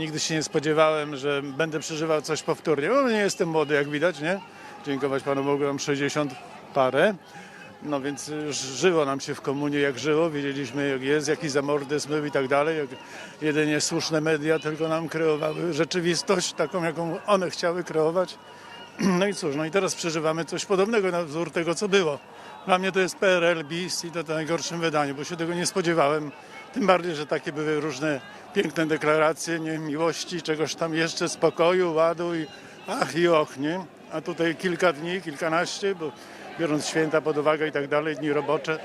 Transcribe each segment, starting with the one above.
nigdy się nie spodziewałem, że będę przeżywał coś powtórnie. No, nie jestem młody, jak widać, nie? Dziękować Panu Bogu, mam 60 parę. No więc już żyło nam się w komunie, jak żyło. Wiedzieliśmy, jak jest, jaki zamordyzm był i tak dalej. Jak jedynie słuszne media tylko nam kreowały rzeczywistość taką, jaką one chciały kreować. No i cóż, no i teraz przeżywamy coś podobnego na wzór tego, co było. Dla mnie to jest PRL bis i to w najgorszym wydaniu, bo się tego nie spodziewałem. Tym bardziej, że takie były różne piękne deklaracje, nie, miłości, czegoś tam jeszcze, spokoju, ładu i ach i och, nie? A tutaj kilka dni, kilkanaście, bo biorąc święta pod uwagę i tak dalej, dni robocze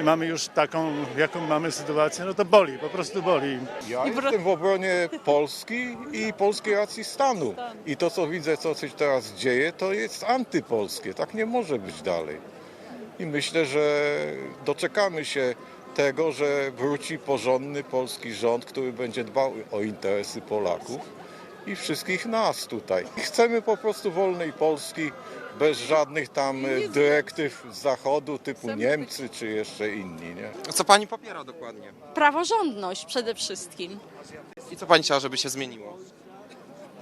i mamy już taką, jaką mamy sytuację, no to boli, po prostu boli. Ja jestem w obronie Polski i polskiej racji stanu. I to, co widzę, co się teraz dzieje, to jest antypolskie. Tak nie może być dalej. I myślę, że doczekamy się tego, że wróci porządny polski rząd, który będzie dbał o interesy Polaków i wszystkich nas tutaj. Chcemy po prostu wolnej Polski, bez żadnych tam e, dyrektyw z zachodu, typu Niemcy czy jeszcze inni. Nie? Co pani popiera dokładnie? praworządność przede wszystkim. I co pani chciała, żeby się zmieniło?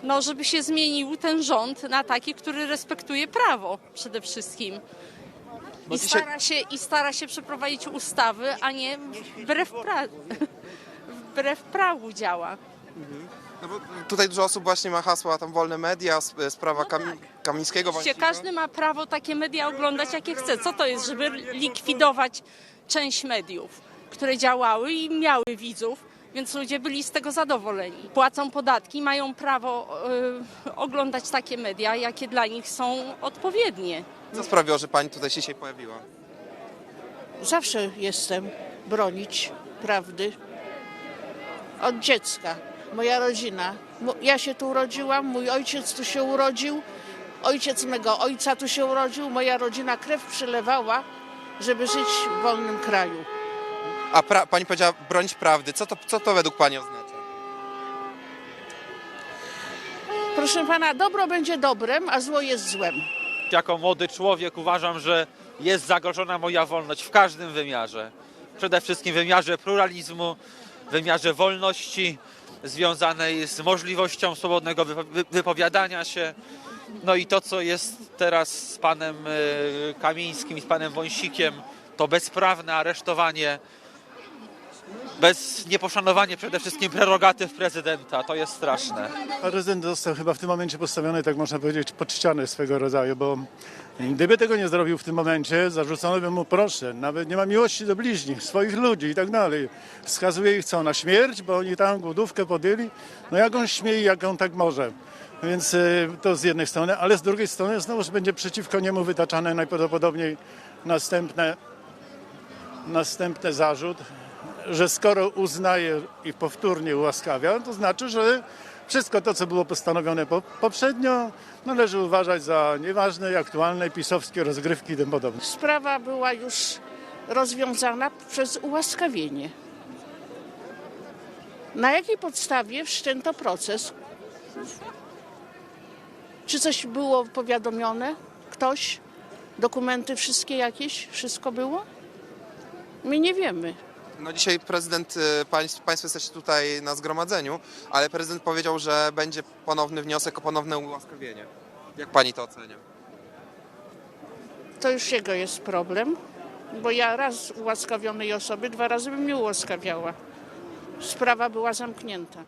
No, żeby się zmienił ten rząd na taki, który respektuje prawo przede wszystkim. Bo I dzisiaj- stara, się, I stara się przeprowadzić ustawy, a nie wbrew, pra... wbrew prawu działa. No bo tutaj dużo osób właśnie ma hasła tam wolne media, sp- sprawa Kami- Kamińskiego. Oczywiście Wąsika. każdy ma prawo takie media oglądać, jakie chce. Co to jest, żeby likwidować część mediów, które działały i miały widzów, więc ludzie byli z tego zadowoleni. Płacą podatki, mają prawo y, oglądać takie media, jakie dla nich są odpowiednie. Co sprawiło, że pani tutaj się dzisiaj pojawiła? Zawsze jestem bronić prawdy. Od dziecka. Moja rodzina. Ja się tu urodziłam, mój ojciec tu się urodził, ojciec mego ojca tu się urodził, moja rodzina krew przylewała, żeby żyć w wolnym kraju. A pra- pani powiedziała bronić prawdy. Co to, co to według pani oznacza? Proszę pana, dobro będzie dobrem, a zło jest złem. jako młody człowiek uważam, że jest zagrożona moja wolność w każdym wymiarze. Przede wszystkim w wymiarze pluralizmu, w wymiarze wolności związanej z możliwością swobodnego wypo- wy- wypowiadania się. No i to, co jest teraz z panem e, Kamińskim i z panem Wąsikiem, to bezprawne aresztowanie, bez nieposzanowanie przede wszystkim prerogatyw prezydenta. To jest straszne. Prezydent został chyba w tym momencie postawiony, tak można powiedzieć, pod ścianę swego rodzaju, bo gdyby tego nie zrobił w tym momencie, zarzucono by mu, proszę, nawet nie ma miłości do bliźnich, swoich ludzi i tak dalej. Wskazuje ich co, na śmierć, bo oni tam głodówkę podjęli? No jak on śmieje, jak on tak może? Więc y, to z jednej strony, ale z drugiej strony znowuż będzie przeciwko niemu wytaczane najprawdopodobniej następne, następny zarzut, że skoro uznaje i powtórnie ułaskawia, to znaczy, że wszystko to, co było postanowione po, poprzednio, należy uważać za nieważne i aktualne pisowskie rozgrywki i tym podobne. Sprawa była już rozwiązana przez ułaskawienie. Na jakiej podstawie wszczęto proces? Czy coś było powiadomione? Ktoś? Dokumenty wszystkie jakieś? Wszystko było? My nie wiemy. No dzisiaj prezydent, y, państw, państwo jesteście tutaj na zgromadzeniu, ale prezydent powiedział, że będzie ponowny wniosek o ponowne ułaskawienie. Jak pani to ocenia? To już jego jest problem, bo ja raz ułaskawionej osoby dwa razy bym nie ułaskawiała. Sprawa była zamknięta.